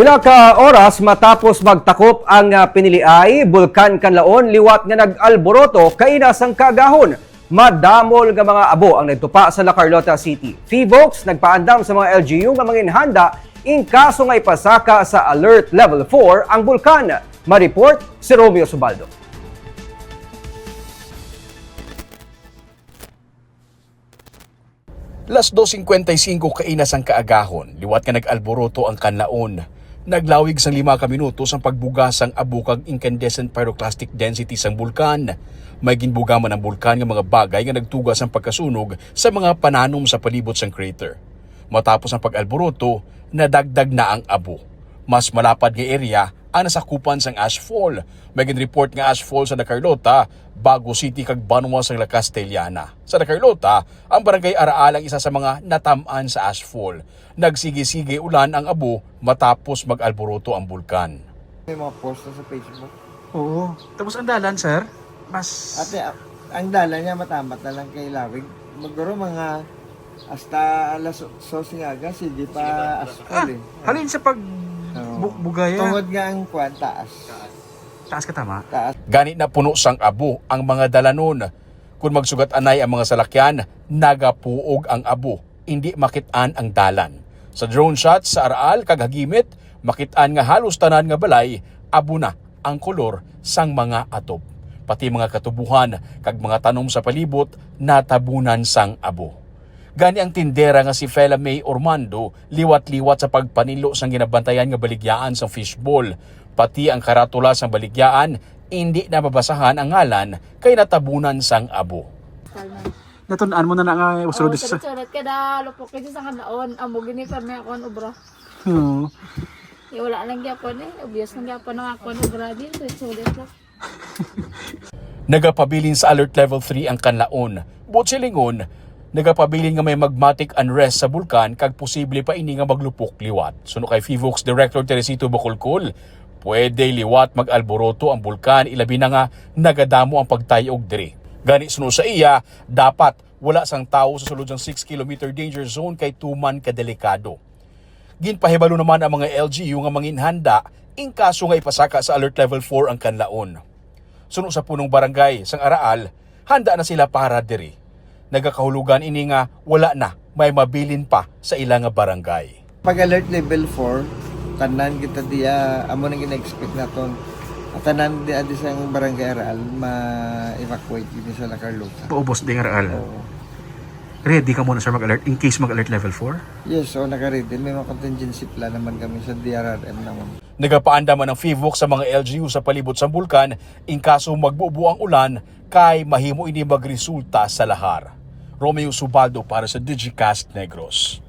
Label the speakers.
Speaker 1: Pila ka oras matapos magtakop ang ah, piniliay, Bulkan Kanlaon, liwat nga nag-alboroto kaina sang kagahon. Madamol nga mga abo ang nagtupa sa La Carlota City. Fivox nagpaandam sa mga LGU nga manginhanda in kaso nga ipasaka sa Alert Level 4 ang bulkan. Ma-report si Romeo Subaldo.
Speaker 2: Las 2.55 kainas ang kaagahon, liwat nga nag-alboroto ang kanlaon. Naglawig sang lima ka minuto ang pagbuga sang abukag incandescent pyroclastic density sang bulkan. May ginbuga man ang bulkan nga mga bagay nga nagtugas ang pagkasunog sa mga pananom sa palibot sang crater. Matapos ang pag-alboroto, nadagdag na ang abo. Mas malapad nga area ang nasakupan sang ashfall. May report nga ashfall sa Nacarlota, Bago City kag Banwa sa La Castellana. Sa Nacarlota, ang barangay Araal ang isa sa mga natamaan sa ashfall. Nagsigi-sige ulan ang abo matapos mag-alboroto ang bulkan.
Speaker 3: May mga post na sa Facebook.
Speaker 4: Oo. Tapos ang dalan, sir, mas...
Speaker 3: Ate, ah, ang dala niya matamat na lang kay Lawig. Maguro mga hasta alas 12 aga, sige pa
Speaker 4: ah,
Speaker 3: askol eh.
Speaker 4: halin sa pag. Bu- bugaya.
Speaker 3: Tungod nga ang kwan, taas.
Speaker 4: Taas ka tama.
Speaker 3: Taas.
Speaker 2: Ganit na puno sang abo ang mga dalanon. Kung magsugat anay ang mga salakyan, nagapuog ang abo. Hindi makitaan ang dalan. Sa drone shots sa Araal kag Hagimit, makitaan nga halos tanan nga balay, abo na ang kolor sang mga atop. Pati mga katubuhan kag mga tanom sa palibot natabunan sang abo. Gani ang tindera nga si Fela May Ormando liwat-liwat sa pagpanilo sang ginabantayan nga baligyaan sa fishbowl. Pati ang karatula sang baligyaan hindi na mabasahan ang ngalan kay natabunan sang abo.
Speaker 4: Natunaan mo na na nga usulod
Speaker 5: Oh,
Speaker 4: sa...
Speaker 5: sulit kada lupok kasi sa kanaon. Amo gini kami ako ang obra.
Speaker 4: Oo.
Speaker 5: Eh, wala lang gyapon eh. Obvious lang gyapon ang ako ng grabe. Sulit sulit lang.
Speaker 2: Nagapabilin sa alert level 3 ang kanlaon. Butsilingon, nagapabilin nga may magmatic unrest sa bulkan kag posible pa ini nga maglupok liwat. Suno kay FIVOX Director Teresito Bacolcol, pwede liwat mag-alboroto ang bulkan ilabi na nga nagadamo ang pagtayog diri. Gani suno sa iya, dapat wala sang tao sa sulod ng 6 km danger zone kay tuman kadelikado. Ginpahibalo naman ang mga LGU nga manginhanda in kaso nga ipasaka sa alert level 4 ang kanlaon. Suno sa punong barangay sang Araal, handa na sila para diri. Nagakahulugan ini nga wala na may mabilin pa sa ilang nga barangay.
Speaker 3: Pag alert level 4, tanan kita diya, amo nang gina-expect naton. At tanan di adi sa barangay Aral, ma-evacuate dito sa La Carlota.
Speaker 4: Paubos din nga raal.
Speaker 3: Oo.
Speaker 4: Ready ka muna, sir, mag-alert in case mag-alert level 4?
Speaker 3: Yes, so naka-ready. May mga contingency plan naman kami sa DRRM naman.
Speaker 2: Nagapaanda man ang FIVOX sa mga LGU sa palibot sa bulkan in kaso magbubu ang ulan kay mahimo ini magresulta sa lahar. Romeo Subaldo para sa Digicast Negros.